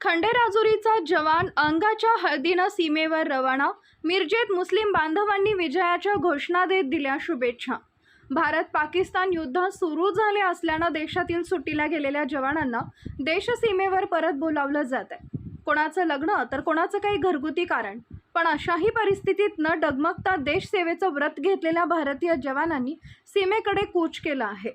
खंडेराजुरीचा जवान अंगाच्या हळदीनं सीमेवर रवाना मिरजेत मुस्लिम बांधवांनी विजयाच्या घोषणा देत दिल्या शुभेच्छा. भारत पाकिस्तान युद्ध सुरू झाले असल्यानं देशातील सुट्टीला गेलेल्या जवानांना देशसीमेवर परत बोलावलं जात आहे कोणाचं लग्न तर कोणाचं काही घरगुती कारण पण अशाही परिस्थितीत न डगमगता देशसेवेचं व्रत घेतलेल्या भारतीय जवानांनी सीमेकडे कूच केलं आहे.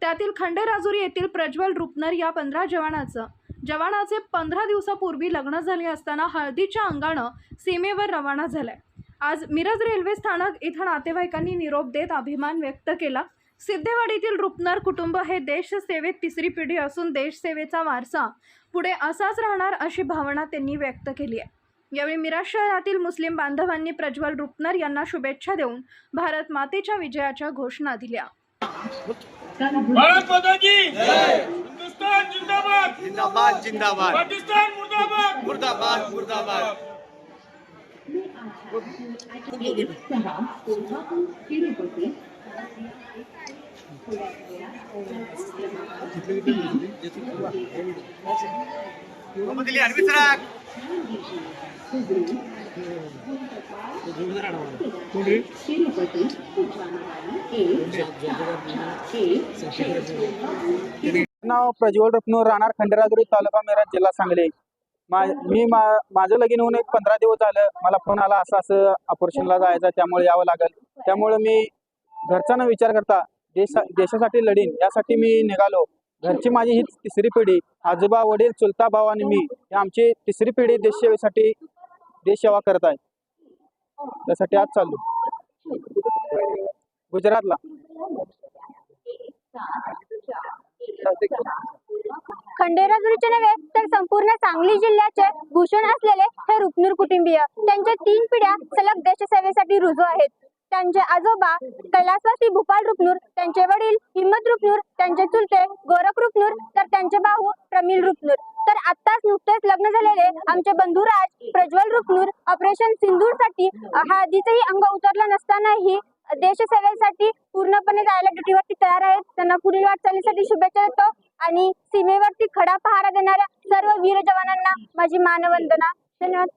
त्यातील खंडेराजुरी येथील प्रज्वल रुपनर या पंधरा जवानाचं जवानाचे पंधरा दिवसापूर्वी लग्न झाले असताना हळदीच्या अंगानं सीमेवर रवाना झालाय. आज मिरज रेल्वे स्थानक इथं नातेवाईकांनी निरोप देत अभिमान व्यक्त केला. सिद्धेवाडीतील रुपनर कुटुंब हे देशसेवेत तिसरी पिढी असून देशसेवेचा वारसा पुढे असाच राहणार अशी भावना त्यांनी व्यक्त केली आहे. यावेळी मिराज शहरातील मुस्लिम बांधवांनी प्रज्वल रुपनर यांना शुभेच्छा देऊन भारत मातेच्या विजयाच्या घोषणा दिल्या. हिंदुस्तान जिंदाबाद. जिंदाबाद जिंदाबाद. पाकिस्तान मुर्दाबाद. मुर्दाबाद मुर्दाबाद. अली हरवी सराक नाव प्रज्वल रत्नूर राहणार खंडेराजुरी तालुका मिरज जिल्हा सांगली. मा मी मा माझं लगीन होऊन एक पंधरा दिवस झालं. मला फोन आला असं असं ऑपरेशनला जायचं त्यामुळे यावं लागेल. त्यामुळे मी घरचा न विचार करता देशा देशासाठी लढीन यासाठी मी निघालो. घरची माझी ही तिसरी पिढी आजोबा वडील चुलता भाऊ आणि मी ही आमची तिसरी पिढी देशसेवेसाठी देशसेवा करत आहे. त्यासाठी आज चाललो. गुजरातला. खंडेराजुरीचे नव्हे तर संपूर्ण सांगली जिल्ह्याचे भूषण असलेले हे रुपनूर कुटुंबीय. त्यांच्या तीन पिढ्या सलग देशसेवेसाठी रुजू आहेत. त्यांचे आजोबा कैलासवासी भूपाल रुपनूर त्यांचे वडील हिम्मत रुपनूर त्यांचे चुलते गोरख रुपनूर तर त्यांचे भाऊ प्रमिल रुपनूर. तर आताच नुकतेच लग्न झालेले आमचे बंधुराज प्रज्वल रुपनूर ऑपरेशन सिंदूरसाठी आधीचही अंग उतरला नसतानाही देशसेवेसाठी पूर्णपणे जायला ड्युटीवरती तयार आहेत त्यांना पुढील वाटचालीसाठी शुभेच्छा देतो आणि सीमेवरती खडा पहारा देणाऱ्या सर्व वीर जवानांना माझी मानवंदना. धन्यवाद.